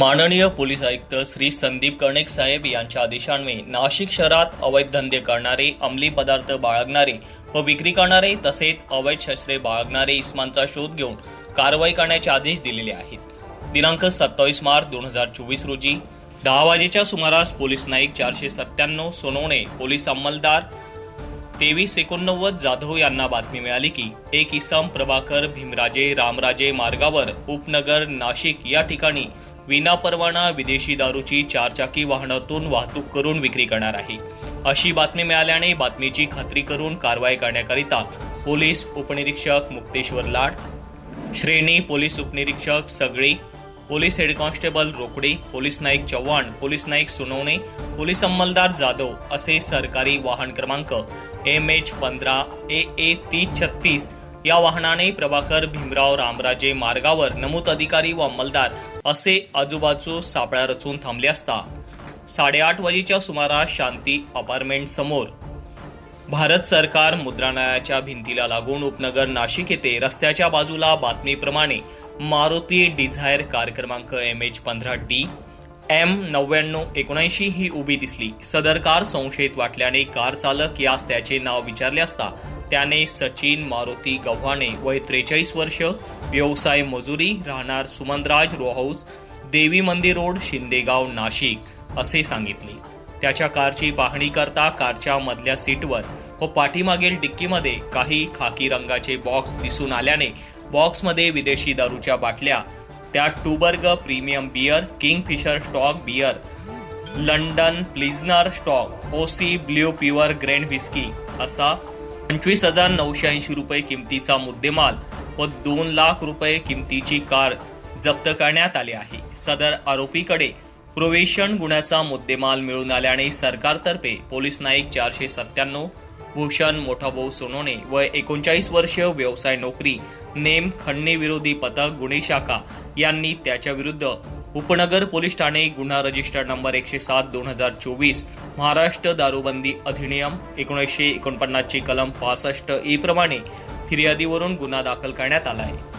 माननीय पोलीस आयुक्त श्री संदीप कर्णिक साहेब यांच्या आदेशान्वये नाशिक शहरात अवैध धंदे करणारे अंमली पदार्थ बाळगणारे व विक्री करणारे तसेच अवैध शस्त्रे बाळगणारे इस्मांचा शोध घेऊन कारवाई करण्याचे आदेश दिलेले आहेत. दिनांक सत्तावीस मार्च दोन हजार चोवीस रोजी दहा वाजेच्या सुमारास पोलीस नाईक चारशे सत्त्याण्णव सोनवणे पोलीस अंमलदार तेवीस एकोणनव्वद जाधव यांना बातमी मिळाली की एक इसम प्रभाकर भीमराजे रामराजे मार्गावर उपनगर नाशिक या ठिकाणी विनापरवाना विदेशी दारूची चारचाकी वाहनातून वाहतूक करून विक्री करणार आहे. अशी बातमी मिळाल्याने बातमीची खात्री करून कारवाई करण्याकरिता पोलीस उपनिरीक्षक मुक्तेश्वर लाड श्रेणी पोलीस उपनिरीक्षक सगळी police head constable Rokade police Naik Chavan police Naik Sunawane police अंमलदार Jadhav असे सरकारी वाहन क्रमांक एम एच पंधरा ए ए तीस छत्तीस या वाहनाने प्रभाकर भीमराव रामराजे मार्गावर नमूद अधिकारी व अंमलदार असे आजूबाजू सापळा रचून थांबले असता. साडेआठ वाजेच्या सुमारास शांती अपार्टमेंट समोर. भारत सरकार मुद्रालयाच्या भिंतीला लागून उपनगर नाशिक येथे रस्त्याच्या बाजूला बातमीप्रमाणे मारुती डिझायर कार क्रमांक एम एच पंधरा डी एम नव्याण्णव एकोणऐंशी ही उभी दिसली. सदर कार संशयित वाटल्याने कार चालक यास त्याचे नाव विचारले असता त्याने सचिन मारुती गव्हाणे वय त्रेचाळीस वर्ष व्यवसाय मजुरी राहणार सुमनराज रोहाऊस देवी मंदिर रोड शिंदेगाव नाशिक असे सांगितले. त्याच्या कारची पाहणी करता कारच्या मधल्या सीटवर व पाठीमागील डिक्कीमध्ये काही खाकी रंगाचे बॉक्स दिसून आल्याने बॉक्समध्ये विदेशी दारूच्या बाटल्या त्यात Tuborg premium beer Kingfisher stock beer London Pilsner stock OC blue pure grand whisky असा पंचवीस हजार नऊशे ऐंशी रुपये किमतीचा मुद्देमाल व दोन लाख रुपये किमतीची कार जप्त करण्यात आली आहे. सदर आरोपीकडे प्रोवेशन गुन्ह्याचा मुद्देमाल मिळून आल्याने सरकारतर्फे पोलीस नाईक चारशे सत्त्याण्णव भूषण मोठाभाऊ सोनोने व एकोणचाळीस वर्ष व्यवसाय नोकरी नेम खंडणी विरोधी पथक गुन्हे शाखा यांनी त्याच्या विरुद्ध उपनगर पोलीस ठाणे गुन्हा रजिस्टर नंबर एकशे सात दोन हजार चोवीस महाराष्ट्र दारूबंदी अधिनियम एकोणीसशे एकोणपन्नासची कलम पासष्ट ई प्रमाणे फिर्यादीवरून गुन्हा दाखल करण्यात आला आहे.